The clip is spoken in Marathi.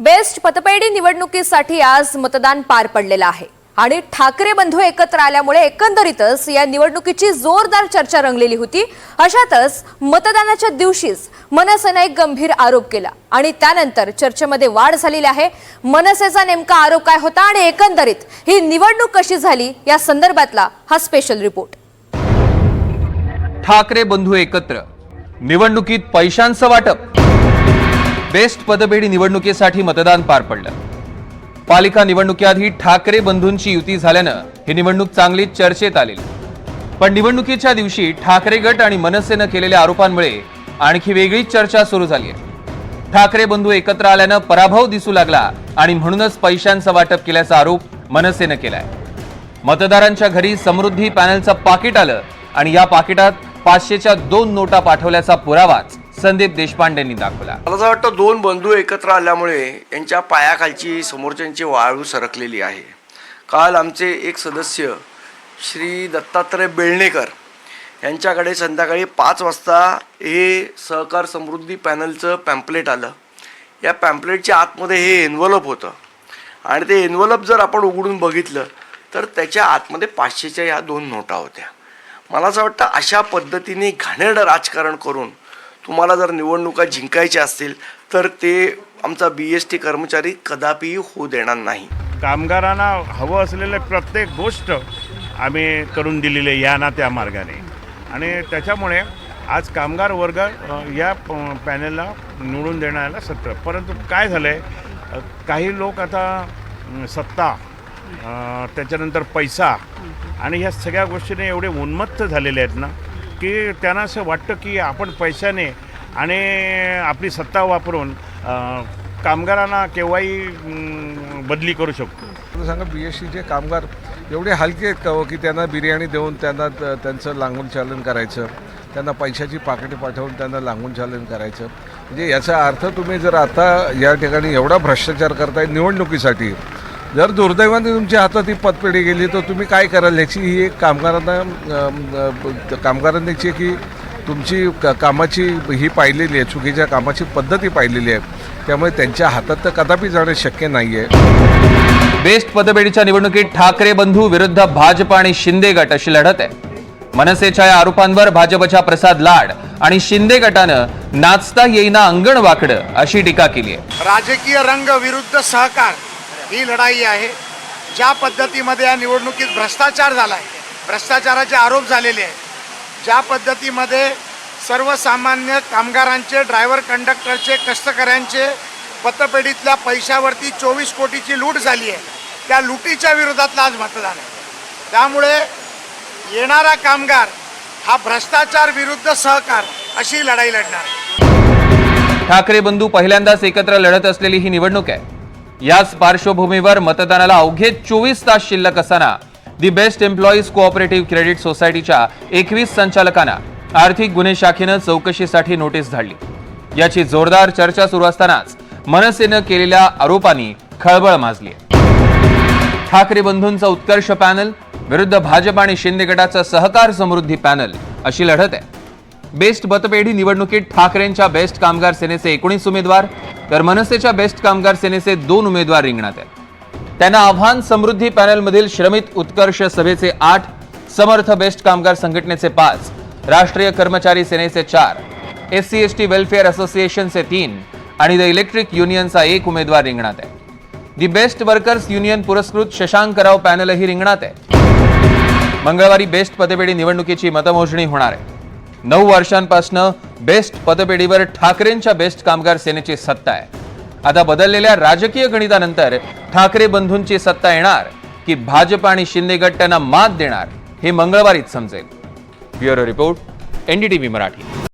बेस्ट पतपेढी निवडणुकीसाठी आज मतदान पार पडलेलं आहे. आणि ठाकरे बंधू एकत्र आल्यामुळे एकंदरीतच या निवडणुकीची जोरदार चर्चा रंगलेली होती. अशातच मतदानाच्या दिवशीच मनसेनं एक गंभीर आरोप केला. आणि त्यानंतर चर्चेमध्ये वाढ झालेली आहे. मनसेचा नेमका आरोप काय होता आणि एकंदरीत ही निवडणूक कशी झाली या संदर्भातला हा स्पेशल रिपोर्ट ठाकरे बंधू एकत्र. निवडणुकीत पैशांचं वाटप. बेस्ट पदपेढी निवडणुकीसाठी मतदान पार पडलं. पालिका निवडणुकीआधी ठाकरे बंधूंची युती झाल्यानं ही निवडणूक चांगलीच चर्चेत आलेली. पण निवडणुकीच्या दिवशी ठाकरे गट आणि मनसेनं केलेल्या आरोपांमुळे आणखी वेगळीच चर्चा सुरू झाली आहे ठाकरे बंधू एकत्र आल्यानं पराभव दिसू लागला आणि म्हणूनच पैशांचं वाटप केल्याचा आरोप मनसेनं केलाय. मतदारांच्या घरी समृद्धी पॅनलचं पाकिट आलं आणि या पाकिटात पाचशेच्या दोन नोटा पाठवल्याचा पुरावाच संदीप देशपांडेंनी दाखवला. मला असं वाटतं दोन बंधू एकत्र आल्यामुळे यांच्या पायाखालची समोरच्यांची वाळू सरकलेली आहे. काल आमचे एक सदस्य श्री दत्तात्रय बेळणेकर यांच्याकडे संध्याकाळी पाच वाजता हे सहकार समृद्धी पॅनलचं पॅम्पलेट आलं. या पॅम्पलेटच्या आतमध्ये हे एन्व्हलप होतं. आणि ते एन्व्हलप जर आपण उघडून बघितलं तर त्याच्या आतमध्ये पाचशेच्या ह्या दोन नोटा होत्या. मला असं वाटतं अशा पद्धतीने घाणेरडं राजकारण करून तुम्हाला जर निवडणुका जिंकायच्या असतील तर ते आमचा बी एस टी कर्मचारी कदापिही होऊ देणार नाही. कामगारांना हवं असलेलं प्रत्येक गोष्ट आम्ही करून दिलेली आहे या ना त्या मार्गाने. आणि त्याच्यामुळे आज कामगार वर्ग या प- पॅनलला निवडून देण्याला सत्र. परंतु काय झालं आहे काही लोक आता सत्ता त्याच्यानंतर पैसा आणि ह्या सगळ्या गोष्टीने एवढे उन्मत्त झालेले आहेत ना की त्यांना असं वाटतं की आपण पैशाने आणि आपली सत्ता वापरून कामगारांना केव्हाही बदली करू शकतो. सांगा बी एस सीचे कामगार एवढे हलके आहेत का हो की त्यांना बिर्याणी देऊन त्यांना त- त्यांचं लांगून चालन करायचं? त्यांना पैशाची पाकिटे पाठवून त्यांना लांगून चालन करायचं? म्हणजे याचा अर्थ तुम्ही जर आता या ठिकाणी एवढा भ्रष्टाचार करताय निवडणुकीसाठी जर दुर्दैवाने तुमच्या हातात ही पतपेढी गेली तर तुम्ही काय कराल? ह्याची ही एक कामगारांना कामगारांची की तुमची क- कामाची ही पाहिलेली आहे चुकीच्या कामाची पद्धती पाहिलेली आहे. त्यामुळे त्यांच्या हातात तर कदापि जाणं शक्य नाही आहे बेस्ट पदपेढीच्या निवडणुकीत ठाकरे बंधू विरुद्ध भाजप आणि शिंदे गट अशी लढत आहे. मनसेच्या या आरोपांवर भाजपच्या प्रसाद लाड आणि शिंदे गटानं नाचता येईना अंगण वाकडं अशी टीका केली आहे. राजकीय रंग विरुद्ध सहकार. ही लढाई आहे ज्या पद्धतीमध्ये या निवडणुकीत भ्रष्टाचार झाला आहे भ्रष्टाचाराचे आरोप झालेले आहेत. ज्या पद्धतीमध्ये सर्वसामान्य कामगारांचे ड्रायव्हर कंडक्टरचे कष्टकऱ्यांचे पतपेढीतल्या पैशावरती चोवीस कोटीची लूट झाली आहे. त्या लुटीच्या विरोधातलं आज मतदान आहे. त्यामुळे येणारा कामगार हा भ्रष्टाचार विरुद्ध सहकार अशी लढाई लढणार ठाकरे बंधू पहिल्यांदाच एकत्र लढत असलेली ही निवडणूक आहे. याच पार्श्वभूमीवर मतदानाला अवघे चोवीस तास शिल्लक असताना the best employees cooperative credit सोसायटीच्या एकवीस संचालकांना आर्थिक गुन्हे शाखेनं चौकशीसाठी नोटीस धाडली याची जोरदार चर्चा सुरू असतानाच मनसेनं केलेल्या आरोपांनी खळबळ माजली ठाकरे बंधूंचा उत्कर्ष पॅनल विरुद्ध भाजप आणि शिंदे गटाचं सहकार समृद्धी पॅनल अशी लढत आहे. बेस्ट मतपेढी निवडणुकीत ठाकरेंच्या बेस्ट कामगार सेनेचे एकोणीस उमेदवार तर मनसेच्या बेस्ट कामगार सेनेचे दोन उमेदवार रिंगणात आहेत. त्यांना आव्हान समृद्धी पॅनलमधील श्रमित उत्कर्ष सभेचे आठ समर्थ बेस्ट कामगार संघटनेचे पाच राष्ट्रीय कर्मचारी सेनेचे चार S C S T welfare असोसिएशनचे तीन आणि द इलेक्ट्रिक युनियनचा एक उमेदवार रिंगणात आहे. दी बेस्ट वर्कर्स युनियन पुरस्कृत शशांकराव पॅनलही रिंगणात आहे. मंगळवारी बेस्ट पदपेढी निवडणुकीची मतमोजणी होणार आहे. नऊ वर्षांपासनं बेस्ट पदपेढीवर ठाकरेंच्या बेस्ट कामगार सेनेची सत्ता आहे. आता बदललेल्या राजकीय गणितानंतर ठाकरे बंधूंची सत्ता येणार की भाजप आणि शिंदे गट त्यांना मात देणार हे मंगळवारीच समजेल. Bureau report NDTV Marathi.